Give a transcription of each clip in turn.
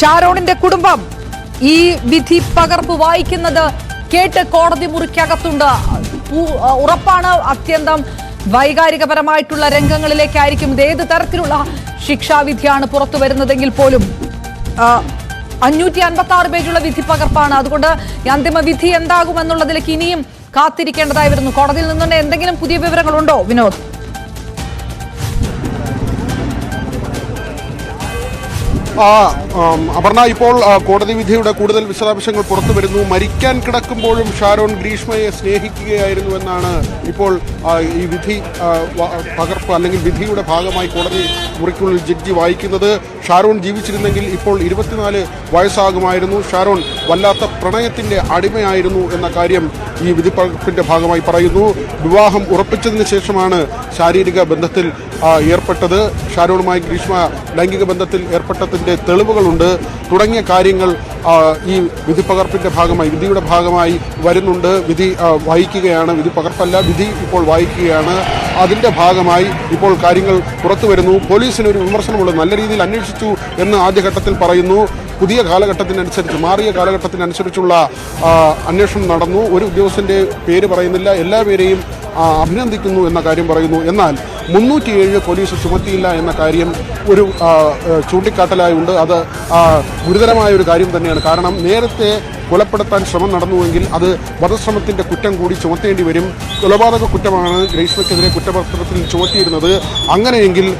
ഷാരോണിന്റെ കുടുംബം ഈ വിധി പകർപ്പ് വായിക്കുന്നത് കേട്ട് കോടതി മുറിക്കകത്തുണ്ട്. ഉറപ്പാണ്. അത്യന്തം വൈകാരികപരമായിട്ടുള്ള രംഗങ്ങളിലേക്കായിരിക്കും ഇത്. ഏത് തരത്തിലുള്ള ശിക്ഷാവിധിയാണ് പുറത്തു വരുന്നതെങ്കിൽ പോലും അഞ്ഞൂറ്റി അൻപത്തി ആറ് പേജുള്ള വിധി പകർപ്പാണ്. അതുകൊണ്ട് അന്തിമ വിധി എന്താകുമെന്നുള്ളതിലേക്ക് ഇനിയും കാത്തിരിക്കേണ്ടതായി വരുന്നു. കോടതിയിൽ നിന്നുകൊണ്ട് എന്തെങ്കിലും പുതിയ വിവരങ്ങളുണ്ടോ? വിനോദ്. അപർണ ഇപ്പോൾ കോടതി വിധിയുടെ കൂടുതൽ വിശദാംശങ്ങൾ പുറത്തു വരുന്നു മരിക്കാൻ കിടക്കുമ്പോഴും ഷാരോൺ ഗ്രീഷ്മയെ സ്നേഹിക്കുകയായിരുന്നു എന്നാണ് ഇപ്പോൾ ഈ വിധി പകർപ്പ് അല്ലെങ്കിൽ വിധിയുടെ ഭാഗമായി കോടതി മുറിക്കുള്ളിൽ ജഡ്ജി വായിക്കുന്നത്. ഷാരോൺ ജീവിച്ചിരുന്നെങ്കിൽ ഇപ്പോൾ ഇരുപത്തിനാല് വയസ്സാകുമായിരുന്നു. ഷാരോൺ വല്ലാത്ത പ്രണയത്തിന്റെ അടിമയായിരുന്നു എന്ന കാര്യം ഈ വിധി പകർപ്പിന്റെ ഭാഗമായി പറയുന്നു. വിവാഹം ഉറപ്പിച്ചതിന് ശേഷമാണ് ശാരീരിക ബന്ധത്തിൽ ഏർപ്പെട്ടത്. ഷാരോണുമായി ഗ്രീഷ്മ ലൈംഗിക ബന്ധത്തിൽ ഏർപ്പെട്ടതിന്റെ തെളിവുകളുണ്ട്. തുടങ്ങിയ കാര്യങ്ങൾ ഈ വിധി പകർപ്പിന്റെ ഭാഗമായി വിധിയുടെ ഭാഗമായി വരുന്നുണ്ട്. വിധി വായിക്കുകയാണ്. വിധി പകർപ്പല്ല വിധി ഇപ്പോൾ വായിക്കുകയാണ്. അതിന്റെ ഭാഗമായി ഇപ്പോൾ കാര്യങ്ങൾ പുറത്തു വരുന്നു. പോലീസിന് ഒരു നല്ല രീതിയിൽ അന്വേഷിച്ചു എന്ന് ആദ്യഘട്ടത്തിൽ പറയുന്നു. പുതിയ കാലഘട്ടത്തിനനുസരിച്ച് മാറിയ കാലഘട്ടത്തിനനുസരിച്ചുള്ള അന്വേഷണം നടന്നു. ഒരു ഉദ്യോഗസ്ഥന്റെ പേര് പറയുന്നില്ല. എല്ലാ പേരെയും അഭിനന്ദിക്കുന്നു എന്ന കാര്യം പറയുന്നു. എന്നാൽ മുന്നൂറ്റിയേഴ് പോലീസ് ചുമത്തിയില്ല എന്ന കാര്യം ഒരു ചൂണ്ടിക്കാട്ടലായുണ്ട് അത് ഗുരുതരമായ ഒരു കാര്യം തന്നെയാണ്. കാരണം നേരത്തെ കൊലപ്പെടുത്താൻ ശ്രമം നടന്നുവെങ്കിൽ അത് വധശ്രമത്തിന്റെ കുറ്റം കൂടി ചുമത്തേണ്ടി വരും. കൊലപാതക കുറ്റമാണ് ഗ്രേഷ്മയ്ക്കെതിരെ കുറ്റപത്രത്തിൽ ചുമത്തിയിരുന്നത്. അങ്ങനെയെങ്കിൽ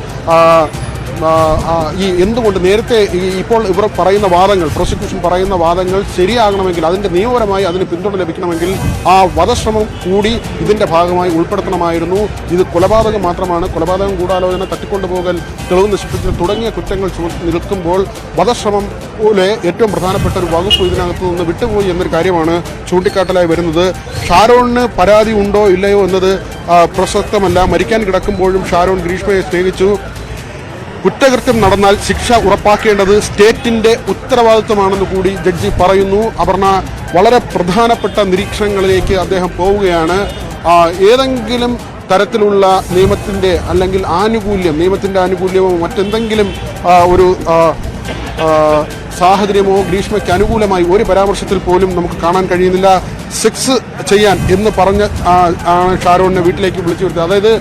ഈ എന്തുകൊണ്ട് നേരത്തെ ഇപ്പോൾ ഇവർ പറയുന്ന വാദങ്ങൾ പ്രോസിക്യൂഷൻ പറയുന്ന വാദങ്ങൾ ശരിയാകണമെങ്കിൽ അതിന്റെ നിയമപരമായി അതിന് പിന്തുണ ലഭിക്കണമെങ്കിൽ ആ വധശ്രമം കൂടി ഇതിന്റെ ഭാഗമായി ഉൾപ്പെടുത്തണമായിരുന്നു. ഇത് കൊലപാതകം മാത്രമാണ്. കൊലപാതകം ഗൂഢാലോചന തട്ടിക്കൊണ്ടുപോകൽ തെളിവ് നശിപ്പിക്കൽ തുടങ്ങിയ കുറ്റങ്ങൾ നിൽക്കുമ്പോൾ വധശ്രമം പോലെ ഏറ്റവും പ്രധാനപ്പെട്ട ഒരു വകുപ്പ് ഇതിനകത്ത് നിന്ന് വിട്ടുപോയി എന്നൊരു കാര്യമാണ് ചൂണ്ടിക്കാട്ടലായി വരുന്നത്. ഷാരോണിന് പരാതി ഉണ്ടോ ഇല്ലയോ എന്നത് പ്രസക്തമല്ല. മരിക്കാൻ കിടക്കുമ്പോഴും ഷാരോൺ ഗ്രീഷ്മയെ സ്നേഹിച്ചു. കുറ്റകൃത്യം നടന്നാൽ ശിക്ഷ ഉറപ്പാക്കേണ്ടത് സ്റ്റേറ്റിന്റെ ഉത്തരവാദിത്വമാണെന്ന് കൂടി ജഡ്ജി പറയുന്നു. അപർണ വളരെ പ്രധാനപ്പെട്ട നിരീക്ഷണങ്ങളിലേക്ക് അദ്ദേഹം പോവുകയാണ്. ഏതെങ്കിലും തരത്തിലുള്ള നിയമത്തിന്റെ അല്ലെങ്കിൽ ആനുകൂല്യം നിയമത്തിന്റെ ആനുകൂല്യമോ മറ്റെന്തെങ്കിലും ഒരു സാഹചര്യമോ ഗ്രീഷ്മയ്ക്ക് അനുകൂലമായി ഒരു പരാമർശത്തിൽ പോലും നമുക്ക് കാണാൻ കഴിയുന്നില്ല. സെക്സ് ചെയ്യാൻ എന്ന് പറഞ്ഞ് ആണ് ഷാരോണിനെ വീട്ടിലേക്ക് വിളിച്ചു വരുത്തിയത് അതായത്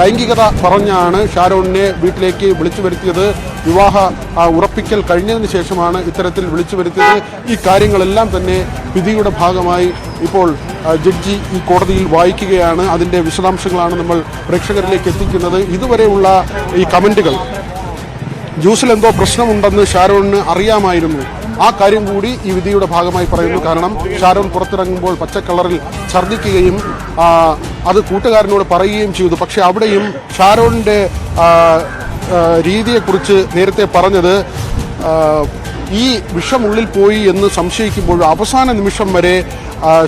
ലൈംഗികത പറഞ്ഞാണ് ഷാരോണിനെ വീട്ടിലേക്ക് വിളിച്ചു വരുത്തിയത്. വിവാഹ ഉറപ്പിക്കൽ കഴിഞ്ഞതിന് ശേഷമാണ് ഇത്തരത്തിൽ വിളിച്ചു വരുത്തിയത്. ഈ കാര്യങ്ങളെല്ലാം തന്നെ വിധിയുടെ ഭാഗമായി ഇപ്പോൾ ജഡ്ജി ഈ കോടതിയിൽ വായിക്കുകയാണ്. അതിന്റെ വിശദാംശങ്ങളാണ് നമ്മൾ പ്രേക്ഷകരിലേക്ക് എത്തിക്കുന്നത്. ഇതുവരെയുള്ള ഈ കമന്റുകൾ ജ്യൂസിൽ എന്തോ പ്രശ്നമുണ്ടെന്ന് ഷാരോണിന് അറിയാമായിരുന്നു. ആ കാര്യം കൂടി ഈ വിധിയുടെ ഭാഗമായി പറയുന്നു. കാരണം ഷാരോൺ പുറത്തിറങ്ങുമ്പോൾ പച്ചക്കളറിൽ കളറിൽ ഛർദ്ദിക്കുകയും അത് കൂട്ടുകാരനോട് പറയുകയും ചെയ്തു. പക്ഷേ അവിടെയും ഷാരോണിന്റെ രീതിയെക്കുറിച്ച് നേരത്തെ പറഞ്ഞത് ഈ വിഷമുള്ളിൽ പോയി എന്ന് സംശയിക്കുമ്പോൾ അവസാന നിമിഷം വരെ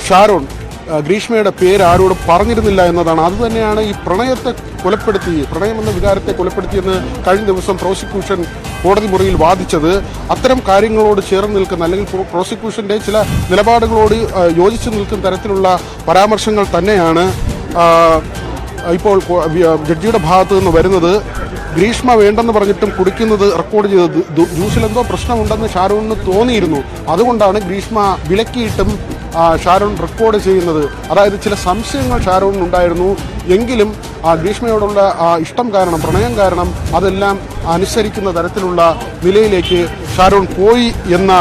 ഷാരോൺ ഗ്രീഷ്മയുടെ പേര് ആരോട് പറഞ്ഞിരുന്നില്ല എന്നതാണ്. അതുതന്നെയാണ് ഈ പ്രണയത്തെ കൊലപ്പെടുത്തി പ്രണയം എന്ന വികാരത്തെ കൊലപ്പെടുത്തിയെന്ന് കഴിഞ്ഞ ദിവസം പ്രോസിക്യൂഷൻ കോടതി മുറിയിൽ വാദിച്ചത്. അത്തരം കാര്യങ്ങളോട് ചേർന്ന് നിൽക്കുന്ന അല്ലെങ്കിൽ പ്രോസിക്യൂഷന്റെ ചില നിലപാടുകളോട് യോജിച്ച് നിൽക്കുന്ന തരത്തിലുള്ള പരാമർശങ്ങൾ തന്നെയാണ് ഇപ്പോൾ ജഡ്ജിയുടെ ഭാഗത്തു നിന്ന് വരുന്നത്. ഗ്രീഷ്മ വേണ്ടെന്ന് പറഞ്ഞിട്ടും കുടിക്കുന്നത് റെക്കോർഡ് ചെയ്തത് ജ്യൂസിലെന്തോ പ്രശ്നമുണ്ടെന്ന് ഷാരൂണിന് തോന്നിയിരുന്നു. അതുകൊണ്ടാണ് ഗ്രീഷ്മ വിലക്കിയിട്ടും ഷാരോൺ റെക്കോർഡ് ചെയ്യുന്നത്. അതായത് ചില സംശയങ്ങൾ ഷാരോണിനുണ്ടായിരുന്നു എങ്കിലും ആ ഗ്രീഷ്മയോടുള്ള ആ ഇഷ്ടം കാരണം പ്രണയം കാരണം അതെല്ലാം അനുസരിക്കുന്ന തരത്തിലുള്ള നിലയിലേക്ക് ഷാരോൺ പോയി എന്ന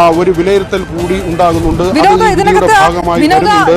ആ ഒരു വിലയിരുത്തൽ കൂടി ഉണ്ടാകുന്നുണ്ട്. അത് ഇതിനകത്ത് ഭാഗമായി വരുന്നുണ്ട്.